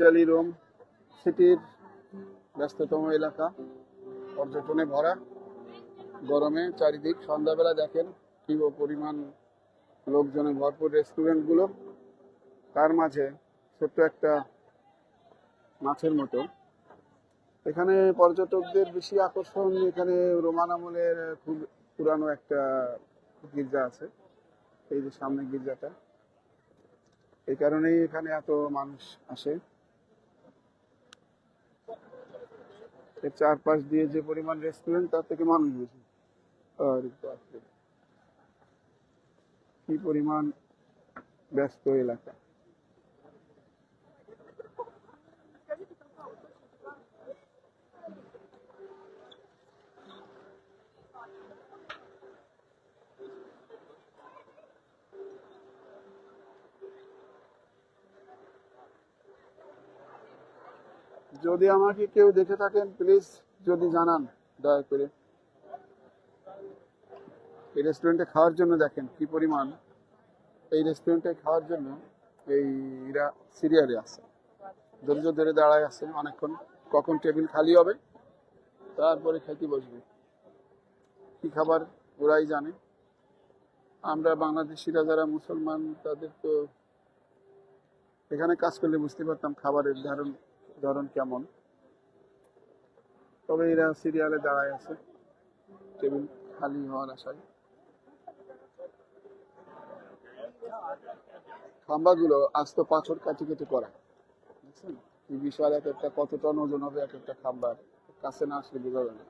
Italy Rome সিটির ব্যস্ততম এলাকা। পর্যটনে ভরা। গরমে চারিদিক সন্ধ্যাবেলা দেখেন কি পরিমাণ লোকজনে ভরপুর রেস্টুরেন্টগুলো তার মাঝে ছোট্ট একটা মাছের মতো। এখানে পর্যটকদের বেশি আকর্ষণ এখানে রোমান আমলের খুব পুরানো একটা গির্জা আছে। এই যে সামনে গির্জাটা। এই কারণেই এখানে এত মানুষ আসে। এর চারপাশ দিয়ে যে পরিমাণ রেস্টুরেন্ট তার থেকে মানুষ বেশি। কি পরিমাণ ব্যস্ত এলাকা। যদি আমাকে কেউ দেখে থাকেন প্লিজ যদি জানান, দয়া করে। এই রেস্টুরেন্টে খাওয়ার জন্য দেখেন কি পরিমাণ। এই রেস্টুরেন্টে খাওয়ার জন্য এই সিরিয়ালে আছে। ধৈর্য ধরে দাঁড়ায় আছে অনেকক্ষণ। কখন টেবিল খালি হবে, তারপরে খেতে বসবে। কি খাবার ওরাই জানে। আমরা বাংলাদেশিরা যারা মুসলমান, তাদের তো এখানে কাজ করলে বুঝতে পারতাম খাবারের ধরন ধরন কেমন? তবে এরা সিরিয়ালে দাঁড়ায় আছে। টেবিল খালি হওয়ার আশায়। খাম্বাগুলো আস্ত পাথর কাটি কেটে করা বুঝছেন এই বিশাল এক একটা, কত টন ওজন হবে এক একটা খাম্বার? কাছে না আসলে বোঝা যাবে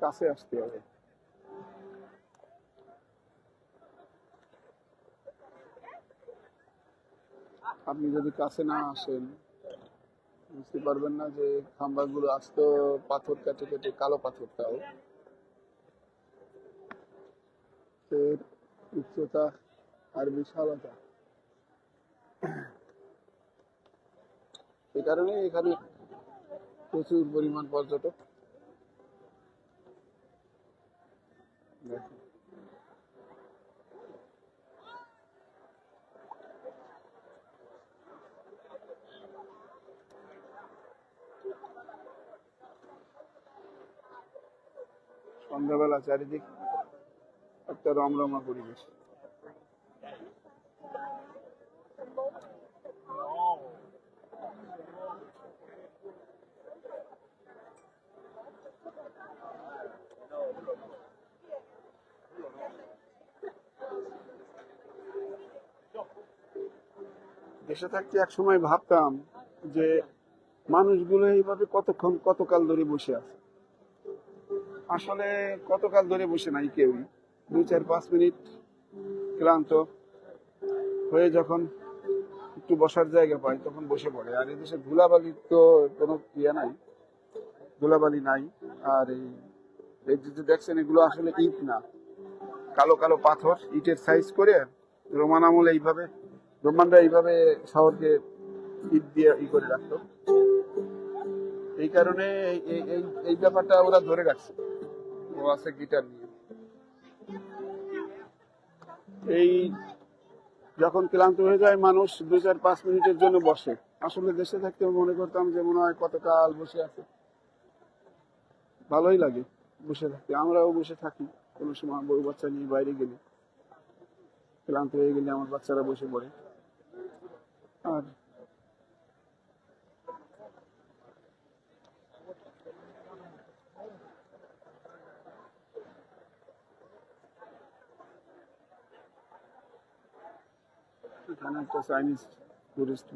কাছে আসতে হবে। আপনি যদি কাছে না আসেন বুঝতে পারবেন না যে খাম্বাগুলো আস্ত পাথর কেটে কেটে কালো পাথরটাও এর উচ্চতা আর বিশালতা। এই কারণে এখানে প্রচুর পরিমাণ পর্যটক। দেখেন। সন্ধ্যাবেলা চারিদিক একটা রমরমা পরিবেশ। দেশে থাকতে এক সময় ভাবতাম যে মানুষগুলো এইভাবে কতক্ষণ, কতকাল ধরে বসে আছে? আসলে কতকাল ধরে বসে নাই কেউই দুই, চার, পাঁচ মিনিট ক্লান্ত। হয়ে যখন একটু বসার জায়গা পায় তখন বসে পড়ে। আর এদেশে ধুলাবালি তো কোনো ইয়ে নাই, ধুলাবালি নাই। আর এই এই যে দেখছেন, এগুলো আসলে ইট না। কালো কালো পাথর, ইটের সাইজ করে রোমান আমলে এইভাবে রোমানরা এইভাবে শহরকে ইট দিয়ে ই করে রাখতো। এই কারণে এই- এই- এই এই ব্যাপারটা ওরা ধরে রাখছে। ও আছে গিটার নিয়ে। এই যখন ক্লান্ত হয়ে যায়, মানুষ দুই চার পাঁচ মিনিটের জন্য বসে। আসলে দেশে থাকতে মনে করতাম যে মনে হয় কতকাল বসে আছে। ভালোই লাগে বসে থাকতে। আমরাও বসে থাকি। কোনো সময় বউ বাচ্চা নিয়ে বাইরে গেলে। ক্লান্ত হয়ে গেলে আমার বাচ্চারা বসে পড়ে। আর এখানে একটা চাইনিজ টুরিস্ট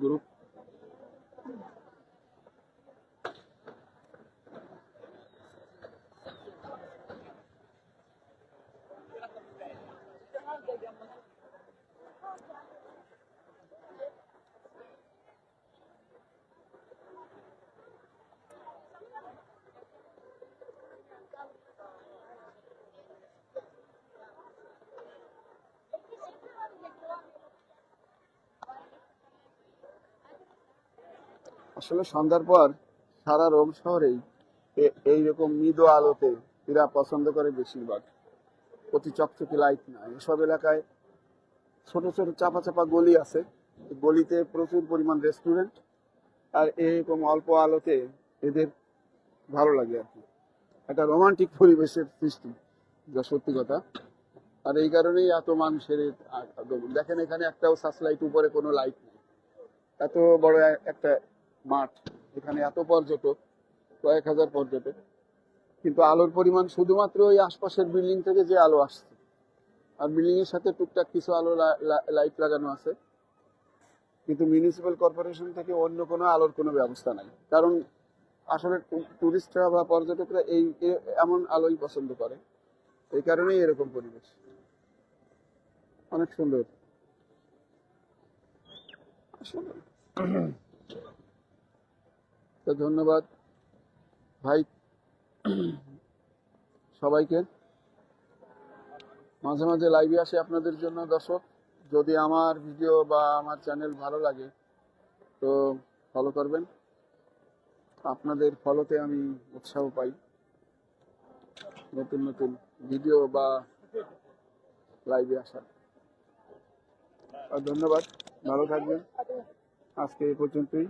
আসলে সন্ধ্যার পর সারা রোম শহরেই এইরকম মৃদু আলোতে এরা পছন্দ করে বেশিরভাগ। অতি চকচকে লাইট না। এসব এলাকায় ছোট ছোট, চাপা চাপা গলি আছে। গলিতে প্রচুর পরিমাণ রেস্টুরেন্ট আর এরকম অল্প আলোতে এদের ভালো লাগে আর কি। একটা রোমান্টিক পরিবেশের সৃষ্টি, যা সত্যি কথা। আর এই কারণেই এত মানুষের। দেখেন এখানে একটাও সাসলাইট উপরে কোনো লাইট নেই। এত বড় একটা মাঠ, এখানে এত পর্যটক, কয়েক হাজার পর্যটক। কিন্তু আলোর পরিমাণ শুধুমাত্র ওই আশপাশের বিল্ডিং থেকে যে আলো আসছে। আর বিল্ডিং এর সাথে টুকটাক কিছু আলো লাইট লাগানো আছে। কিন্তু মিউনিসিপ্যাল কর্পোরেশন থেকে অন্য কোনো আলোর কোনো ব্যবস্থা নাই। কারণ আসলে টুরিস্টরা বা পর্যটকরা এই এমন আলোই পছন্দ করে। এই কারণেই এরকম পরিবেশ। অনেক সুন্দর। আসলে তো ধন্যবাদ। ভাই, সবাইকে। মাঝে মাঝে লাইভে আসে আপনাদের জন্য, দর্শক। যদি আমার ভিডিও বা আমার চ্যানেল ভালো লাগে, তো ফলো করবেন। আপনাদের ফলোতে আমি উৎসাহ পাই। নতুন নতুন ভিডিও বা লাইভে আসার। ধন্যবাদ। ভালো থাকবেন। আজকে এই পর্যন্তই।